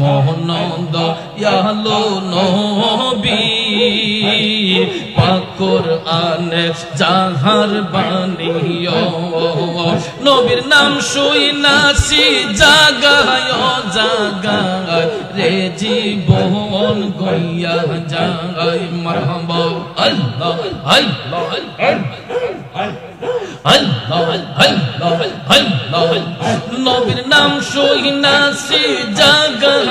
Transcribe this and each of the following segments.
মোহনন্দ yellow নবী। পাকুর আনে জাহার বানিও নবীর নাম শুই নাসি জাগায় জাগায়। রে জীবন গইয়া যায় মারহাবা। আল্লাহ আল্লাহ আল্লাহ আল্লাহ আল্লাহ নবীর নাম সহিনাসি জাগায়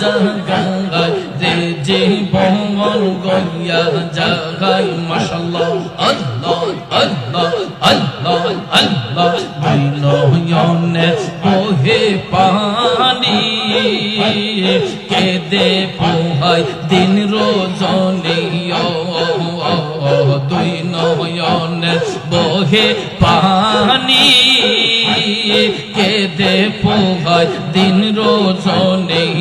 জাগায় রে জীবন গইয়া জাগায় মাশাআল্লাহ আল্লাহ আল্লাহ আল্লাহ আল্লাহ। নয়নে বহে পানি, কেদে পোহাই দিন রোজনিও দুই নয়নে বহে পানি কেদে পোহায় দিন নেই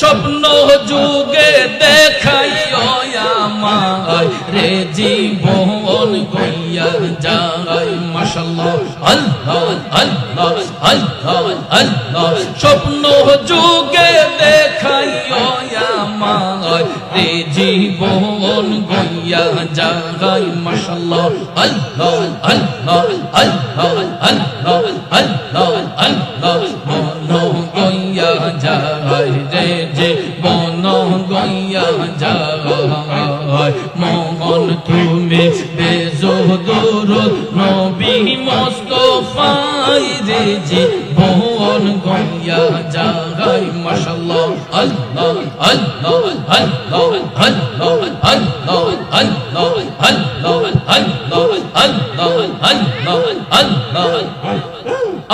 স্বপ্ন যুগে দেখাইও আমায় রে জীবন আল্লাহ আল্লাহ আল্লাহ আল্লাহ স্বপ্ন যুগে দেখাইও আমায় রে জীবন গইয়া যায় মাশাল্লাহ আল্লাহ আল্লাহ আল্লাহ আল্লাহ আল্লাহ আল্লাহ মন গইয়া যায় রে যে বন গইয়া যায়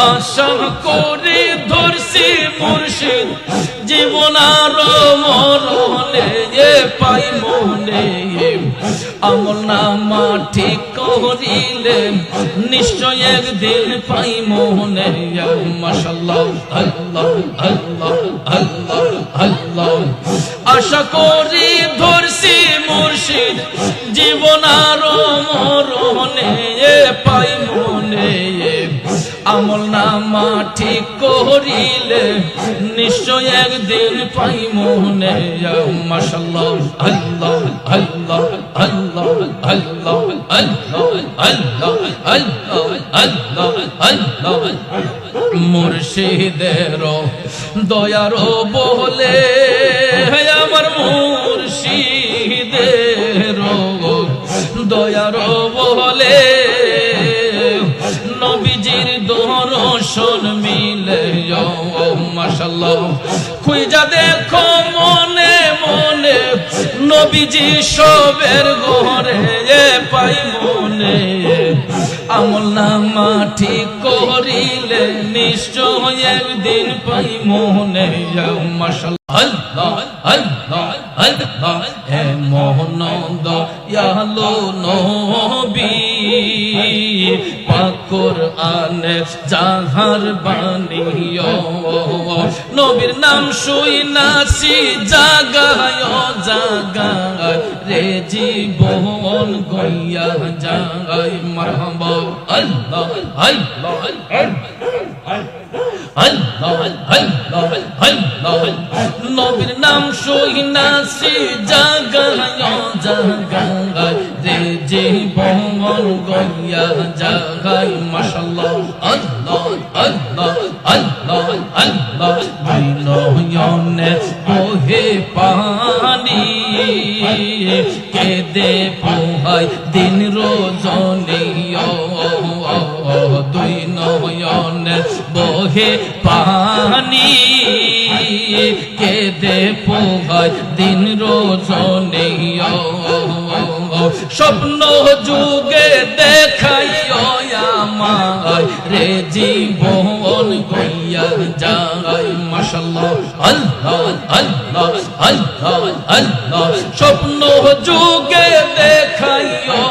আশা করে ধরছি মুর্শিদ জীবন আর মরণে পাই মনে। আমল নামা ঠিক করিলে নিশ্চয় একদিন পাই আল্লাহ আশা করি ধরছি মুর্শিদ, জীবন আর মরণে পাই আমল নামা ঠিক করিলে নিশ্চয় একদিন পাই মনে মাশাল্লাহ, আল্লাহ আল্লাহ আল্লাহ আল্লাহ আল্লাহ আল্লাহ আল্লাহ আল্লাহ আল্লাহ। মুর্শিদের বলে আমার মুর্শিদের নবীজি সবের ঘরে পাই মনে আমল নামা ঠিক করিলে নিশ্চয় একদিন পাই মনে মোহনন্দ, ইয়ালো নবী। কোরআনে যাহার বাণীয় নবীর নাম শুই নাসি জাগায় জাগায়, রে জীবন গইয়া জাগায় মারহাম আল্লাহ আল্লাহ নবীর নাম সহি নাসি জাগায় জাগায়, রে জীবন গইয়া জাগায় মাশাল্লাহ আল্লাহ আল্লাহ আল্লাহ আল্লাহ নয়নে বহে পানি কেদে পোহাই দিন রোজনিও দুই নয়নে বহে পানি কেদে পোহাই দিন রোজনিও স্বপ্ন যুগে দেখাইও আমায়। রে জীবন গইয়া যায় মাশাআল্লাহ আল্লাহ আল্লাহ আল্লাহ আল্লাহ। স্বপ্ন যুগে দেখাইও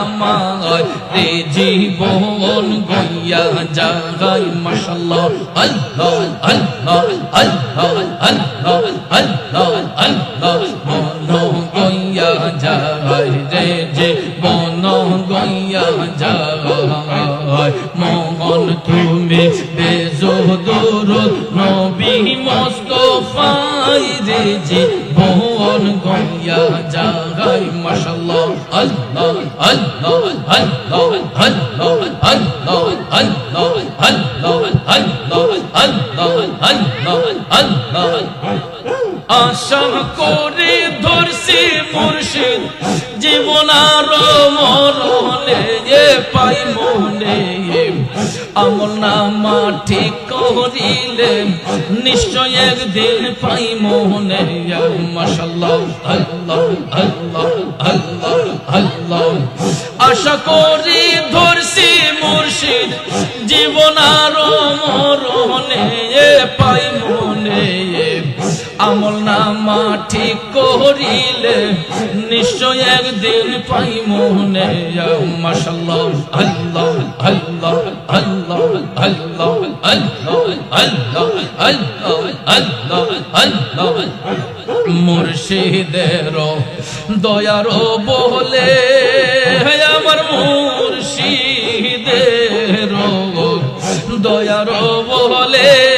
আমায়। রে জীবন গইয়া ইয়া জাগাই মাশাআল্লাহ আল্লাহ আল্লাহ আল্লাহ আল্লাহ আল্লাহ আল্লাহ মনো গইয়া জাগাই রে যে মনো গইয়া জাগাই মোহন তুমি বেজোহ দুরুদ নবী মোস্তফা রে যে মন গইয়া জাগাই আশা করে ধরছি মুর্শিদ, জীবন আর মরণে এ পাই মনে। আমল নামা ঠিক করিলে নিশ্চয় একদিন পাই মনে। মাশাল্লাহ আল্লাহ আল্লাহ আল্লাহ আল্লাহ। আশা করি ধরছি মুর্শিদ, জীবন আর পাই মনে। আমল নামা ঠিক করিলে নিশ্চয় একদিন পাই মনে। মুর্শিদের দয়ার বলে আমার মুর্শিদের দয়ার বলে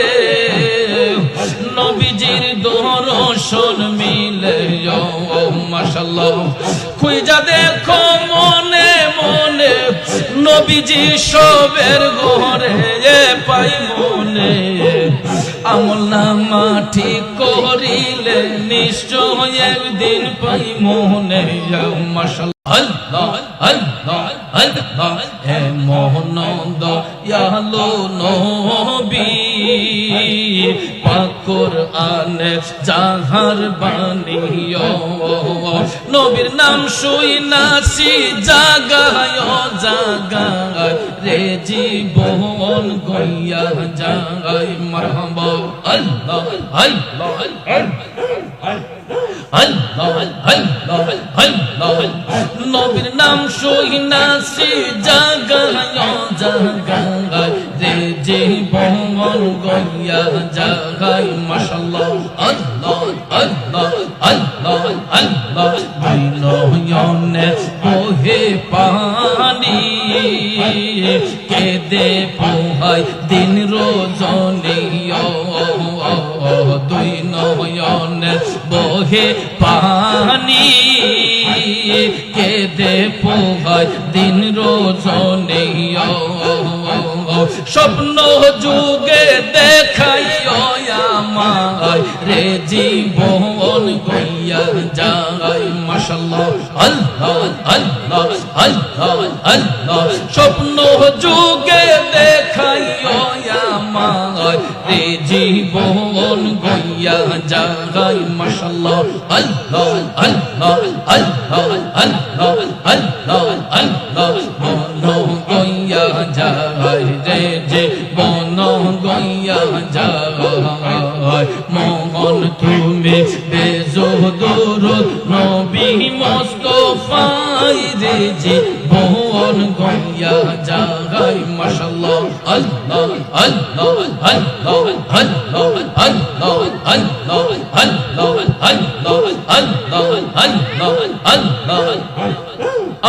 খুঁজা দেখো মনে মনে, নবীজি সবের ঘরে পাই মনে। আমল নামা ঠিক করিলে নিশ্চয় একদিন পাই মনে। আল্লাহ হে মোহনন্দ, ইয়ালো নবী। আনে জাহার বানিও নবীর নাম শুই নাসি জাগায় জাগায়, রে জীবন গইয়া যায় মারহাবা। আল্লাহ আল্লাহ নবীর নাম সহিনাসি জাগায় জাগায় রে জীবন গইয়া জাগায় মাশাল্লাহ আল্লাহ আল্লাহ আল্লাহ আল্লাহ নয়নে বহে পানি। কেদে পোহাই দিন রোজনিও দুই নয়নে বহে পানি। স্বপ্ন যুগে দেখাইও আমায়, রে জীবন গইয়া যায় মাশাল্লাহ, আল্লাহ আল্লাহ আল্লাহ আল্লাহ। স্বপ্ন যুগে দেখাইও আমায়, রে জীবন গইয়া যায় মাশাল্লাহ আল্লাহ আল্লাহ আল্লাহ আল্লাহ আল্লাহ আল্লাহ মন গইয়া যায় রে যে বন গইয়া যায় মন তুমি বেজোদুর নবী মোস্তফাই রে যে বন গইয়া যায় মাশাল্লাহ আল্লাহ আল্লাহ আল্লাহ আল্লাহ আল্লাহ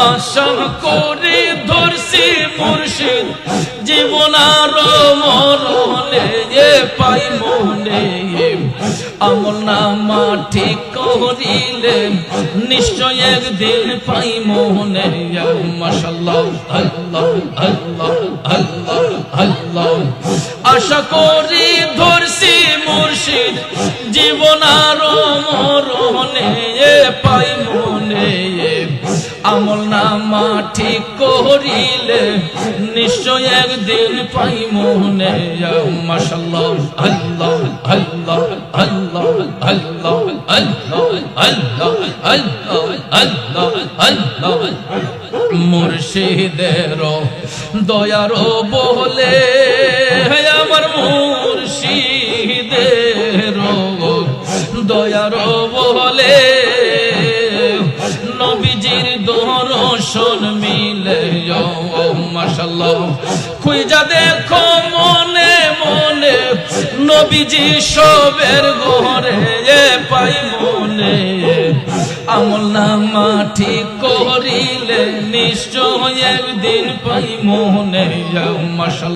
আশা করে ধরছি মুর্শিদ জীবনার মরণে পাই মনে আমল নামা ঠিক করিলে নিশ্চয় একদিন পাই মোহনে আশা করি ধরছি মুর্শিদ, জীবন আর মরণে পাই আমল নামা ঠিক করিলে নিশ্চয় একদিন পাই মনে। মাশাল্লাহ আল্লাহ আল্লাহ আল্লাহ আল্লাহ আল্লাহ আল্লাহ আল্লাহ আল্লাহ আল্লাহ। মুর্শিদের দয়ার বলে মাশাল্লাহ খুঁজা দেখো মনে মনে, নবীজি সবের ঘরে পাই মনে। আমল নামা ঠিক করিলে নিশ্চয় একদিন পাই মনে। মাসাল